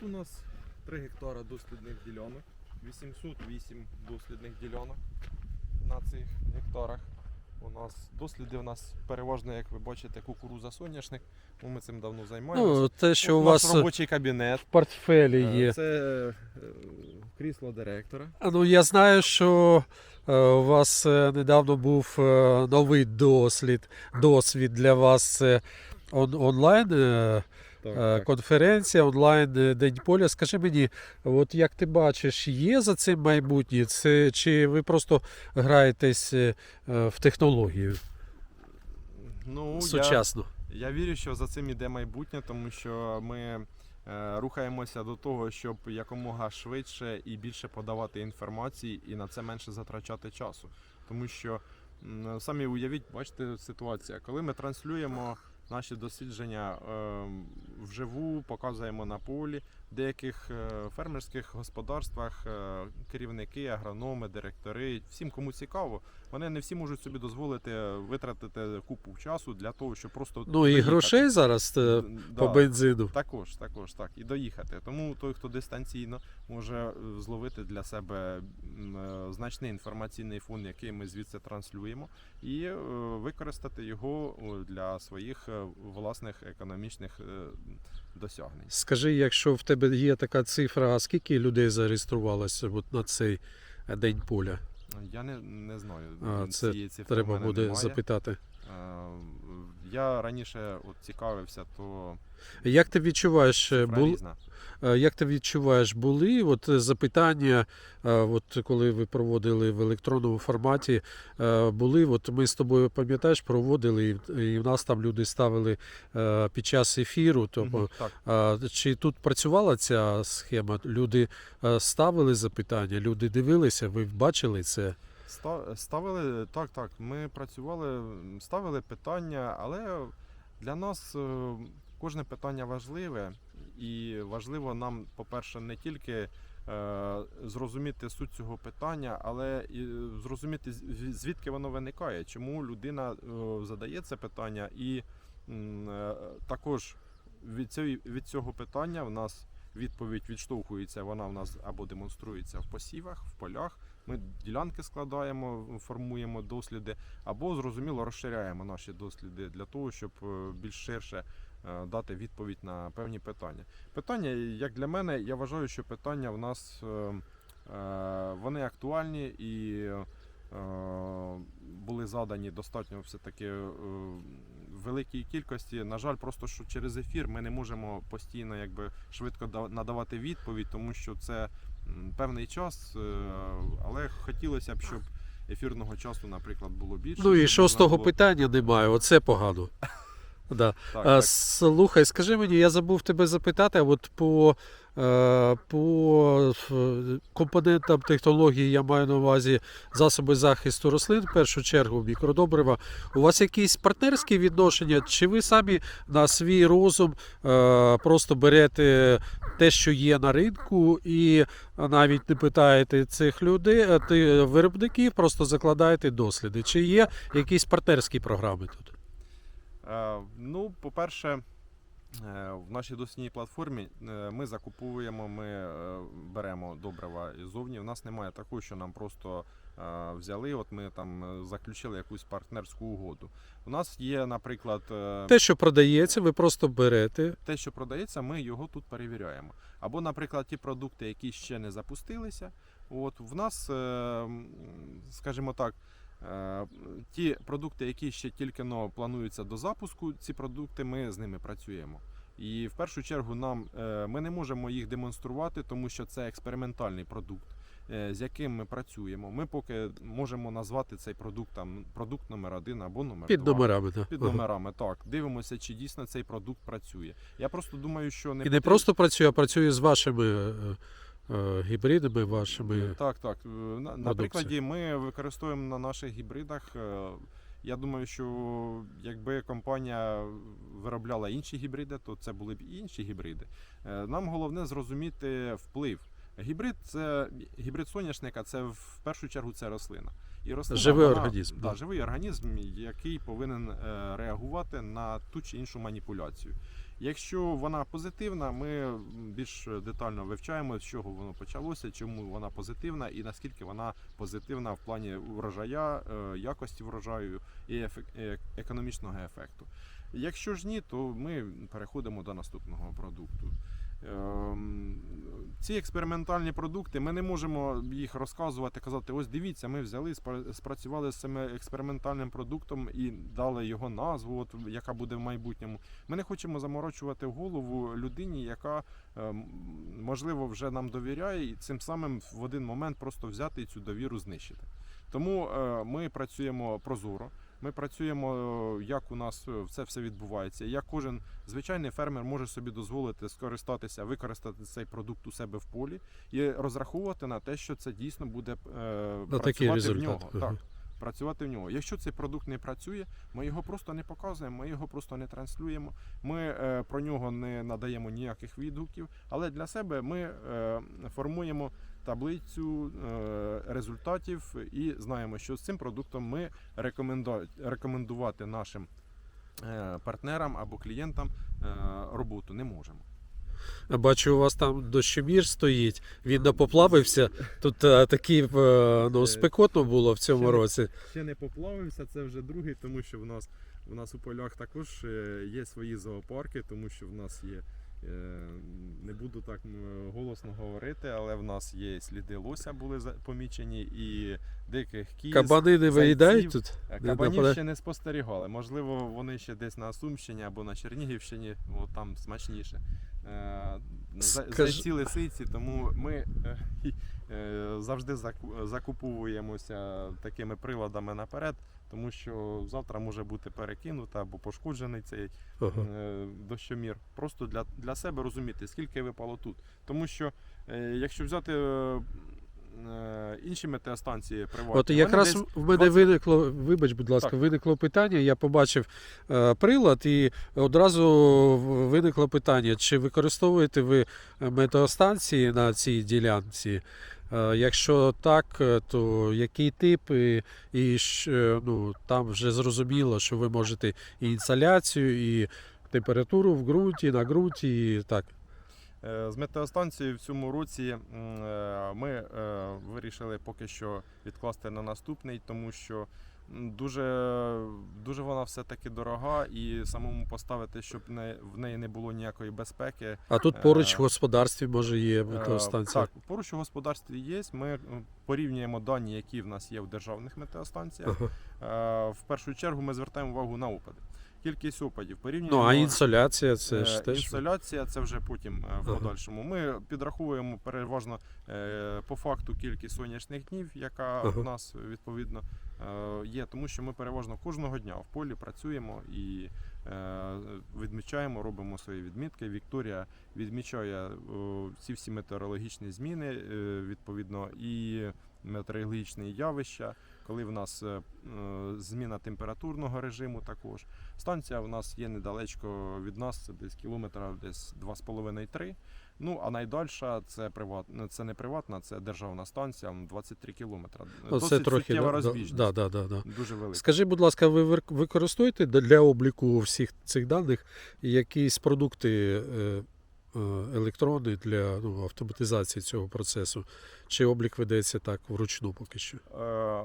Тут у нас 3 гектара дослідних ділянок, 808 дослідних ділянок на цих гектарах. У нас досліди у нас переважно, як ви бачите, кукуруза соняшник. Ну, Ми цим давно займаємося. Ну, те, що у наш вас робочий кабінет. в портфелі Е, є. Це е, крісло директора. А, Ну, я знаю, що е, у вас е, недавно був е, новий дослід, досвід для вас це он, онлайн е, Так, е, конференція, онлайн е, День поля. Скажи мені, от як ти бачиш, є за цим майбутнє? Це, чи ви просто граєтесь е, в технологію Ну, я, я вірю, що за цим іде майбутнє, тому що ми рухаємося до того, щоб якомога швидше і більше подавати інформації, і на це менше затрачати часу. Тому що самі уявіть, бачите, ситуація, коли ми транслюємо наші дослідження е, вживу, показуємо на полі, в деяких е, фермерських господарствах е, керівники, агрономи, директори, всім кому цікаво, вони не всі можуть собі дозволити витратити купу часу для того, щоб просто Ну і грошей зараз е, Да, по бензину. також, також так, і доїхати. Тому той, хто дистанційно може е, зловити для себе е, значний інформаційний фон, який ми звідси транслюємо, і використати його для своїх власних економічних досягнень. Скажи, якщо в тебе є така цифра, а скільки людей зареєструвалося от на цей день поля? Я не, не знаю. А, це ці, ці Треба буде немає. запитати. Е, Я раніше от цікавився, то Як ти відчуваєш, е, бул, е, як ти відчуваєш, були от запитання, от коли ви проводили в електронному форматі, були, от ми з тобою пам'ятаєш, проводили, і- в нас там люди ставили під час ефіру. Тобто. А, Чи тут працювала ця схема? Люди ставили запитання, люди дивилися, ви бачили це? Ста- Ставили так, так. Ми працювали, ставили питання, але для нас е, кожне питання важливе, і важливо нам, по-перше, не тільки е, зрозуміти суть цього питання, але і зрозуміти звідки воно виникає, чому людина е, задає це питання, і також від цього питання в нас відповідь відштовхується, вона в нас або демонструється в посівах, в полях. Ми ділянки складаємо, формуємо досліди, або зрозуміло розширяємо наші досліди для того, щоб е, більш ширше е, дати відповідь на певні питання. Питання, як для мене, я вважаю, що питання в нас е, вони актуальні і були задані достатньо все-таки е, великій кількості. На жаль, просто що через ефір ми не можемо постійно якби швидко да- надавати відповідь, тому що це певний час, е, але хотілося б, щоб ефірного часу, наприклад, було більше. Ну і шостого було- питання немає, оце погано. Да. Так, А, так. слухай, скажи мені, я забув тебе запитати, от по, е, по е, компонентам технології я маю на увазі засоби захисту рослин, в першу чергу мікродобрива. У вас якісь партнерські відношення, чи ви самі на свій розум е, просто берете те, що є на ринку, і навіть не питаєте цих людей, ти виробників, просто закладаєте досліди? Чи є якісь партнерські програми тут? Е, Ну, по-перше, е, в нашій дослідній платформі е, ми закуповуємо, ми беремо добрива іззовні. У нас немає такого, що нам просто взяли, от ми там заключили якусь партнерську угоду. У нас є, наприклад, Те, що продається, ви просто берете. те, що продається, ми його тут перевіряємо. Або, наприклад, ті продукти, які ще не запустилися. От в нас, скажімо так, ті продукти, які ще тільки но плануються до запуску, ці продукти ми з ними працюємо. І в першу чергу нам е, ми не можемо їх демонструвати, тому що це експериментальний продукт, е, з яким ми працюємо. Ми поки можемо назвати цей продукт там продукт номер один або номер Під два. номерами. Да. Під номерами, так. Дивимося, чи дійсно цей продукт працює. Я просто думаю, що не І не потрібно- просто працює, а працює з вашими е, е, гібридами, вашими. Так, так. Е, На, на прикладі ми використовуємо на наших гібридах. е, Я думаю, що якби компанія виробляла інші гібриди, то це були б інші гібриди. Е, Нам головне зрозуміти вплив. Гібрид це гібрид соняшника, це в першу чергу це рослина. І рослина, Живий вона- організм, Да, да. живий організм, який повинен е, реагувати на ту чи іншу маніпуляцію. Якщо вона позитивна, ми більш детально вивчаємо, з чого воно почалося, чому вона позитивна і наскільки вона позитивна в плані врожая, е, якості врожаю і економічного ефекту. Якщо ж ні, то ми переходимо до наступного продукту. Ем, Ці експериментальні продукти ми не можемо їх розказувати, казати: ось дивіться, ми взяли, спра- спрацювали з цим експериментальним продуктом і дали його назву, от, яка буде в майбутньому. Ми не хочемо заморочувати голову людині, яка ем, можливо вже нам довіряє, і цим самим в один момент просто взяти цю довіру знищити. Тому е, ми працюємо прозоро. Ми працюємо, е, як у нас е, це все відбувається. Як кожен звичайний фермер може собі дозволити скористатися, використати цей продукт у себе в полі і розраховувати на те, що це дійсно буде е, працювати в нього. Так, працювати в нього. Якщо цей продукт не працює, ми його просто не показуємо, ми його просто не транслюємо. Ми е, про нього не надаємо ніяких відгуків, але для себе ми е, формуємо таблицю е, результатів і знаємо, що з цим продуктом ми рекоменду- рекомендувати нашим партнерам або клієнтам роботу не можемо. Бачу, у вас там дощомір стоїть, він не поплавився. Тут е, такі е, ну, спекотно було в цьому Ще не- Ще не поплавився, це вже другий, тому що в нас в нас у полях також е, є свої зоопарки, тому що в нас є. е, Не буду так голосно говорити, але в нас є сліди лося були помічені і диких кіз. Кабани не виїдають тут. Е, Не Кабанів ще не спостерігали. Можливо, вони ще десь на Сумщині або на Чернігівщині, о, там смачніше. Е, Зайці лисиці, тому ми е, е, завжди закуповуємося такими приладами наперед, тому що завтра може бути перекинута або пошкоджений цей Ага. дощомір. Просто для, для себе розуміти, скільки випало тут. Тому що якщо взяти інші метеостанції приватні, От якраз десь в мене 20 виникло, вибач, будь ласка, Так. виникло питання. Я побачив е, прилад, і одразу виникло питання: чи використовуєте ви метеостанції на цій ділянці? Е, Якщо так, е, то який тип, і, і е, ну, там вже зрозуміло, що ви можете і інсоляцію, і температуру в ґрунті, на ґрунті, і так. Е, З метеостанцією в цьому році е, ми е, вирішили поки що відкласти на наступний, тому що дуже, дуже вона все-таки дорога, і самому поставити, щоб не, в неї не було ніякої безпеки. А тут поруч в господарстві може є метеостанція. Так, поруч у господарстві є. Ми порівнюємо дані, які в нас є в державних метеостанціях. Ага. В першу чергу ми звертаємо увагу на опади. Кількість опадів порівнюємо. Ну, а інсоляція це Е, ж теж. Інсоляція це вже потім е, в Ага. подальшому. Ми підраховуємо переважно е, по факту кількість сонячних днів, яка Ага. в нас відповідно є, тому що ми переважно кожного дня в полі працюємо і відмічаємо, робимо свої відмітки. Вікторія відмічає ці всі метеорологічні зміни, відповідно, і метеорологічні явища. Коли в нас е, е, зміна температурного режиму також. Станція в нас є недалечко від нас, це десь кілометра десь 2,5-3. Ну, а найдальша це приват... це не приватна, це державна станція, 23 кілометра. Досить трохи да, розбіжність. да, да, да, да. Дуже велика. Скажи, будь ласка, ви використовуєте для- для обліку всіх цих даних якісь продукти е, е, для ну, автоматизації цього процесу? Чи облік ведеться так вручну поки що? Е,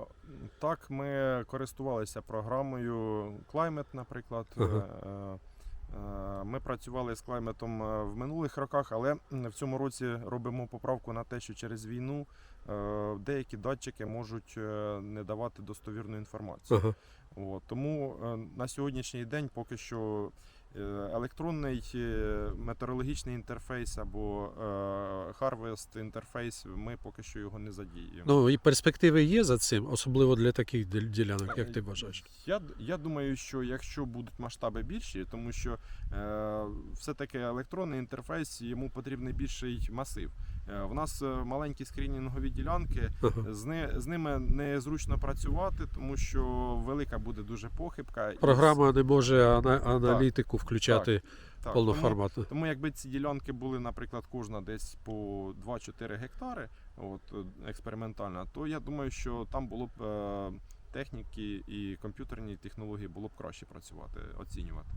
так, ми користувалися програмою Climate, наприклад. Ага. Е, Ми працювали з клайметом в минулих роках, але в цьому році робимо поправку на те, що через війну деякі датчики можуть не давати достовірну інформацію. Ага. От, тому на сьогоднішній день поки що електронний е, метеорологічний інтерфейс або е, Harvest інтерфейс, ми поки що його не задіємо. Ну і перспективи є за цим, особливо для таких діл- ділянок, як ти бажаєш. Я, я думаю, що якщо будуть масштаби більші, тому що е, все-таки електронний інтерфейс йому потрібний більший масив. Е, В нас е, маленькі скринінгові ділянки, з, ни, з ними незручно працювати, тому що велика буде дуже похибка. Програма не може ана- аналітику включати так, повноформатно. Тому, тому якби ці ділянки були, наприклад, кожна десь по 2-4 гектари, от е, експериментально, то я думаю, що там було б техніки і комп'ютерні технології було б краще працювати, оцінювати.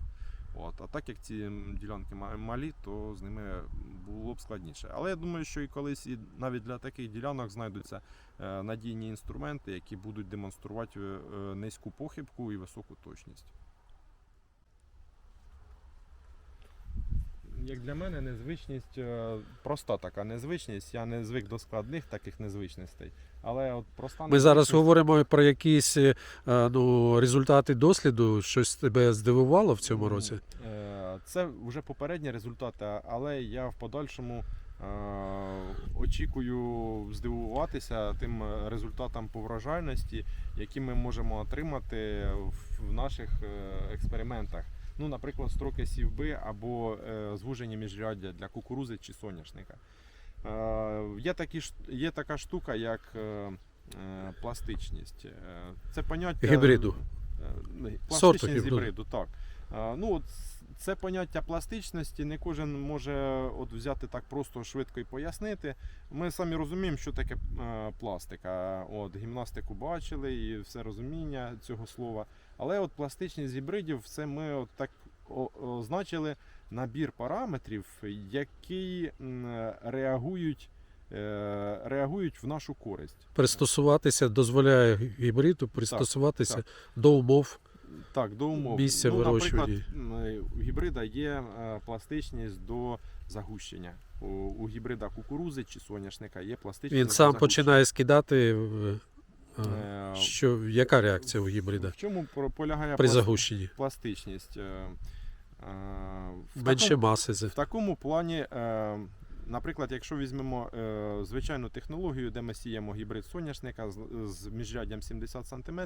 От, а так як ці ділянки малі, то з ними було б складніше. Але я думаю, що і колись і навіть для таких ділянок знайдуться е, надійні інструменти, які будуть демонструвати е, е, низьку похибку і високу точність. Як для мене незвичність е, проста така незвичність. Я не звик до складних таких незвичностей. Але от проста Ми зараз говоримо про якісь е, ну, результати досліду. Щось тебе здивувало в цьому році? Е, Це вже попередні результати, але я в подальшому е, очікую здивуватися тим е, результатам по врожайності, які ми можемо отримати в- наших е, експериментах. Ну, наприклад, строки сівби або е, звужені міжряддя для кукурузи чи соняшника. Е, Є, такі, є така штука, як е, е, пластичність. Це поняття Гібриду. Е, Пластичність гібриду. гібриду, так. Е, Ну, от це поняття пластичності не кожен може от взяти так просто швидко і пояснити. Ми самі розуміємо, що таке пластика. От, гімнастику бачили і все розуміння цього слова. Але от пластичність гібридів це ми от так означили набір параметрів, які реагують, е, реагують в нашу користь. Пристосуватися дозволяє гібриду пристосуватися так. до умов. Так, до умов. Місця ну, наприклад, у гібрида є е, пластичність до загущення. У, гібрида кукурузи чи соняшника є пластичність. Він до сам загущення. починає скидати. Е, Що, яка реакція у гібрида В чому полягає при загущенні? пластичність? Е, е, в Менше такому- маси. В такому плані, наприклад, якщо візьмемо звичайну технологію, де ми сіємо гібрид соняшника з, міжряддям 70 см,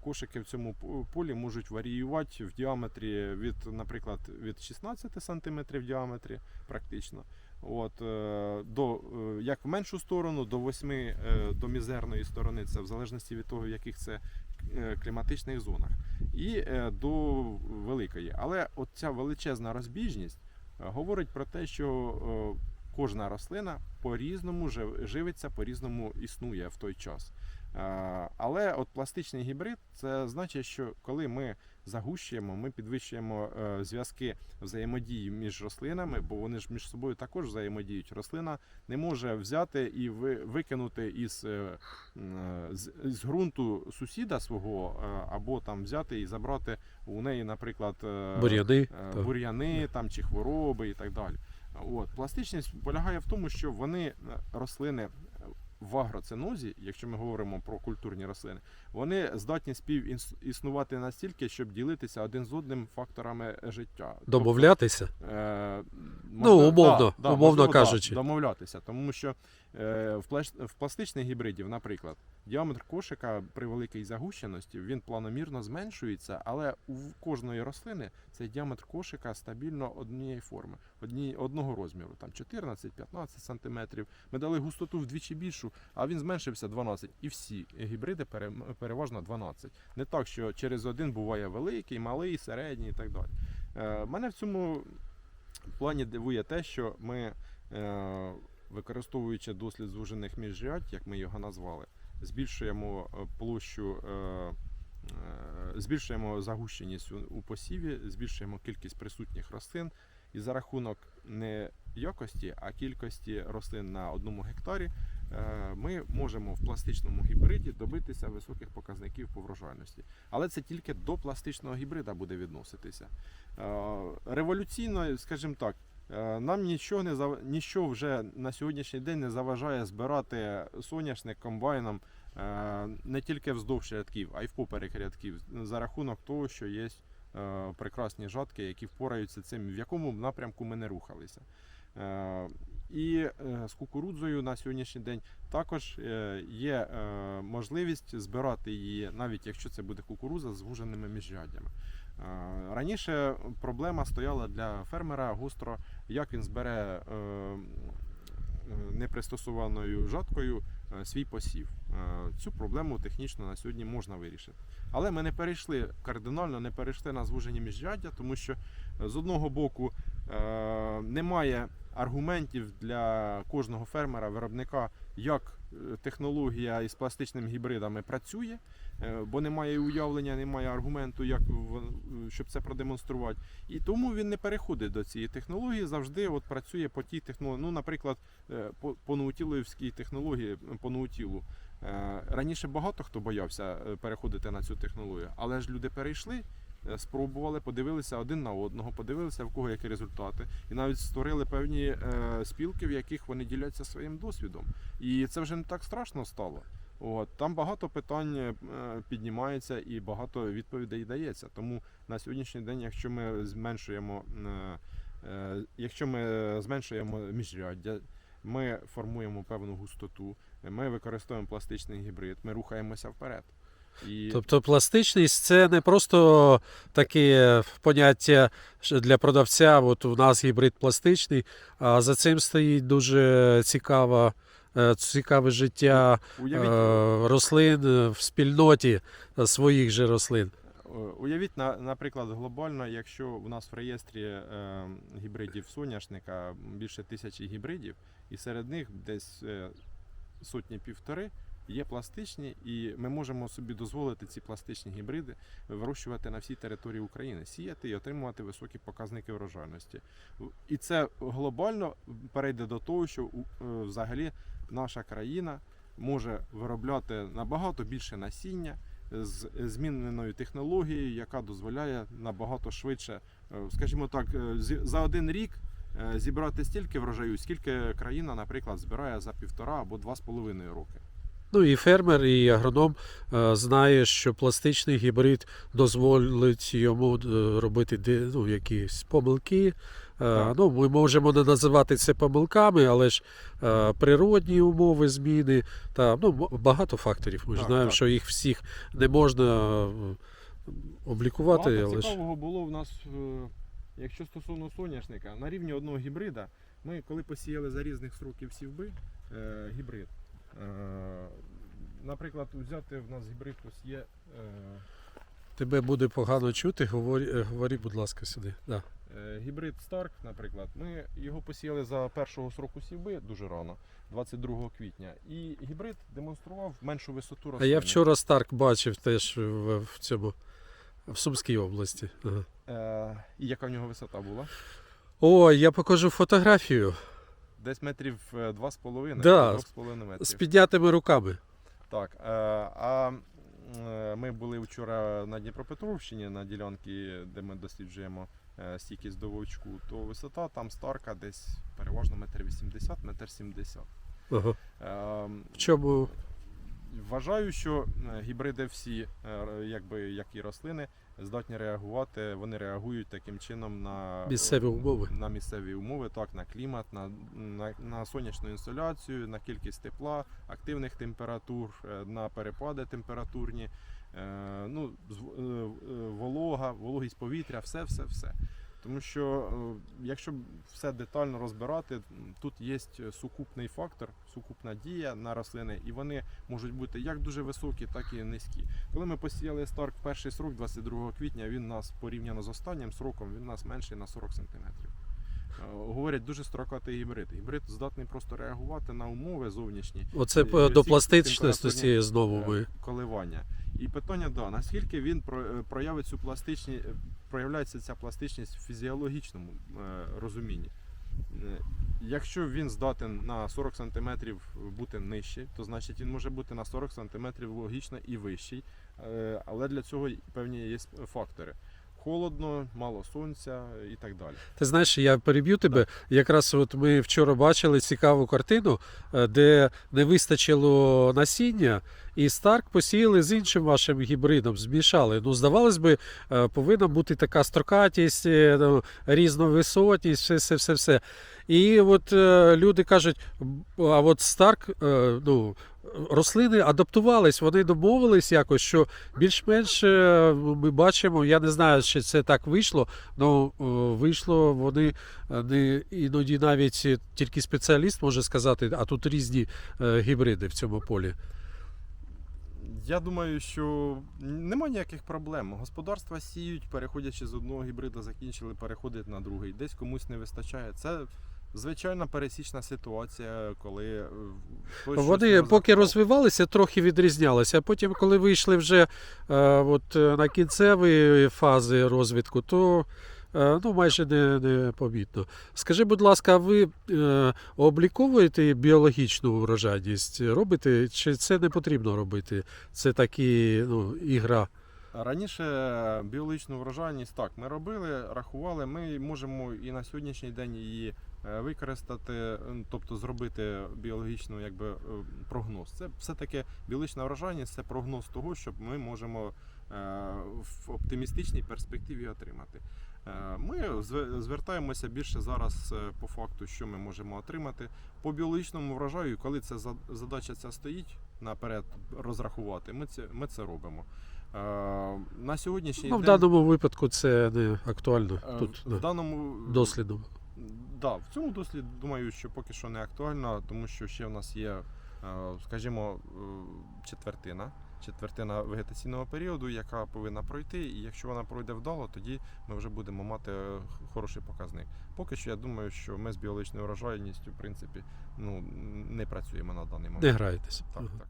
кошики в цьому полі можуть варіювати в діаметрі від, наприклад, від 16 см в діаметрі практично. От, е, до, е, як в меншу сторону, до 8 е, до мізерної сторони, це в залежності від того, в яких це кліматичних зонах, і до великої. Але от ця величезна розбіжність говорить про те, що кожна рослина по-різному живиться, по-різному існує в той час. Але от пластичний гібрид це значить, що коли ми загущуємо, ми підвищуємо е, зв'язки взаємодії між рослинами, бо вони ж між собою також взаємодіють. Рослина не може взяти і викинути із, е, е, з, з ґрунту сусіда свого, або там взяти і забрати у неї, наприклад, Бур'яни. бур'яни там, чи хвороби і так далі. От. Пластичність полягає в тому, що вони, рослини в агроцинозі, якщо ми говоримо про культурні рослини, вони здатні співіснувати настільки, щоб ділитися один з одним факторами життя. Тобто, Домовлятися. можна, Ну, умовно, умовно можливо, кажучи. домовлятися. Тому що е, в, пластичних гібридів, наприклад, діаметр кошика при великій загущеності він планомірно зменшується, але у кожної рослини цей діаметр кошика стабільно однієї форми, одні, одного розміру, там 14-15 сантиметрів. Ми дали густоту вдвічі більшу, а він зменшився 12. І всі гібриди переважно 12. Не так, що через один буває великий, малий, середній і так далі. Е, мене в цьому плані дивує те, що ми, е, використовуючи дослід звужених міжрядь, як ми його назвали, збільшуємо е, площу, е, е, збільшуємо загущеність у, посіві, збільшуємо кількість присутніх рослин, і за рахунок не якості, а кількості рослин на одному гектарі ми можемо в пластичному гібриді добитися високих показників по врожайності. Але це тільки до пластичного гібрида буде відноситися. Революційно, скажімо так, нам нічого не зав... нічого вже на сьогоднішній день не заважає збирати соняшник комбайном е, не тільки вздовж рядків, а й впоперек рядків, за рахунок того, що є е, прекрасні жатки, які впораються цим, в якому напрямку ми не рухалися. Е, І е, з кукурудзою на сьогоднішній день також е, є е, можливість збирати її, навіть якщо це буде кукурудза з звуженими міжряддями. Е, Раніше проблема стояла для фермера гостро, як він збере е, непристосованою жаткою е, свій посів. Цю проблему технічно на сьогодні можна вирішити. Але ми не перейшли кардинально, не перейшли на звужені міжряддя, тому що з одного боку немає аргументів для кожного фермера, виробника, як технологія із пластичними гібридами працює, е, бо немає уявлення, немає аргументу, як щоб це продемонструвати. І тому він не переходить до цієї технології, завжди от працює по тій технології. Ну, наприклад, е, по, по наутіловській технології, по наутілу. Е, Раніше багато хто боявся переходити на цю технологію, але ж люди перейшли, спробували, подивилися один на одного, подивилися в кого які результати, і навіть створили певні е, спілки, в яких вони діляться своїм досвідом. І це вже не так страшно стало. От там багато питань е, піднімається і багато відповідей дається. Тому на сьогоднішній день, якщо ми зменшуємо, е, е, якщо ми зменшуємо міжряддя, ми формуємо певну густоту, ми використовуємо пластичний гібрид, ми рухаємося вперед. І Тобто пластичність це не просто таке поняття для продавця. От у нас гібрид пластичний, а за цим стоїть дуже цікава, е, цікаве життя уявіть, е, рослин в спільноті е, своїх же рослин. Уявіть, наприклад, глобально, якщо в нас в реєстрі гібридів соняшника більше тисячі гібридів, і серед них десь сотні півтори є пластичні, і ми можемо собі дозволити ці пластичні гібриди вирощувати на всій території України, сіяти і отримувати високі показники врожайності. І це глобально перейде до того, що е, взагалі наша країна може виробляти набагато більше насіння з зміненою технологією, яка дозволяє набагато швидше, е, скажімо так, е, за один рік зібрати стільки врожаю, скільки країна, наприклад, збирає за півтора або два з половиною роки. Ну і фермер, і агроном е, знає, що пластичний гібрид дозволить йому е, робити ну, якісь помилки. Е, Так. Ну, ми можемо не називати це помилками, але ж природні умови зміни та ну, багато факторів. Ми ж знаємо, так. що їх всіх не можна облікувати. Багато але ж... цікавого було в нас, якщо стосовно соняшника, на рівні одного гібрида. Ми коли посіяли за різних сроків сівби гібрид. Е, наприклад, взяти в нас гібрид ось є. Е, Тебе буде погано чути, говори, е, говори будь ласка, сюди. Да. Гібрид Старк, наприклад, ми його посіяли за першого сроку сівби дуже рано, 22 квітня. І гібрид демонстрував меншу висоту А я вчора Старк бачив теж в, в цьому в Сумській області. Ага. Е, і яка в нього висота була? О, я покажу фотографію Десь метрів е, 2,5 Да, 2,5 метрів. з піднятими руками. Так, е, а е, ми були вчора на Дніпропетровщині на ділянці, де ми досліджуємо е, стійкість до вовчку, то висота там старка десь переважно метр 80, метр 70. Ага. Ем, В чому Вважаю, що е, гібриди всі, е, якби як і рослини, здатні реагувати. Вони реагують таким чином на Місцеві е, умови. На місцеві умови, так, на клімат, на, на, на сонячну інсоляцію, на кількість тепла, активних температур, на перепади температурні, ну, волога, вологість повітря, все, все, все. Тому що е, якщо все детально розбирати, тут є сукупний фактор, сукупна дія на рослини, і вони можуть бути як дуже високі, так і низькі. Коли ми посіяли старк перший срок 22 квітня, він нас порівняно з останнім сроком, він нас менший на 40 см. Говорять, дуже строкатий гібрид. Гібрид здатний просто реагувати на умови зовнішні, оце е, до пластичності знову е, ми. коливання. І питання, да, наскільки він е, проявить цю пластичність, проявляється ця пластичність в фізіологічному е, розумінні. Е, Якщо він здатен на 40 см бути нижчий, то значить він може бути на 40 см логічно і вищий. Е, Але для цього певні є фактори. Холодно, мало сонця і так далі. Ти знаєш, я переб'ю тебе. Якраз от ми вчора бачили цікаву картину, е, де не вистачило насіння, і Старк посіяли з іншим вашим гібридом, змішали. Ну, здавалось би, е, повинна бути така строкатість, е, ну, різновисотність, все, все, все, все. І от люди кажуть, а от Старк, ну, рослини адаптувались, вони домовились якось, що більш-менш е, ми бачимо, я не знаю, чи це так вийшло, але вийшло вони е, не іноді навіть тільки спеціаліст може сказати, а тут різні е, гібриди в цьому полі. Я думаю, що нема ніяких проблем. Господарства сіють, переходячи з одного гібрида, закінчили, переходять на другий. Десь комусь не вистачає. Це звичайна пересічна ситуація, коли е, Вони поки розвивалися, трохи відрізнялися. А потім, коли вийшли вже е, от, е, на кінцеві фази розвитку, то е, ну, майже не, не помітно. Скажи, будь ласка, ви е, обліковуєте біологічну врожайність? Робите, чи це не потрібно робити? Це такі ну, ігра. Раніше біологічну врожайність так ми робили, рахували. Ми можемо і на сьогоднішній день її е, використати, тобто зробити біологічну якби, е, прогноз. Це все-таки біологічна врожайність це прогноз того, що ми можемо е, в оптимістичній перспективі отримати. Ми звертаємося більше зараз по факту, що ми можемо отримати. По біологічному врожаю, коли ця за- задача ця стоїть наперед розрахувати, ми це, ми це робимо. Е, На сьогоднішній Ну, в день даному випадку це не актуально е, тут в даному дослідно. Да, в цьому досліді думаю, що поки що не актуально, тому що ще в нас є, е, скажімо, е, четвертина. Четвертина вегетаційного періоду, яка повинна пройти, і якщо вона пройде вдало, тоді ми вже будемо мати е, хороший показник. Поки що я думаю, що ми з біологічною врожайністю, в принципі, ну не працюємо на даний момент. Не граєтеся. Так, так.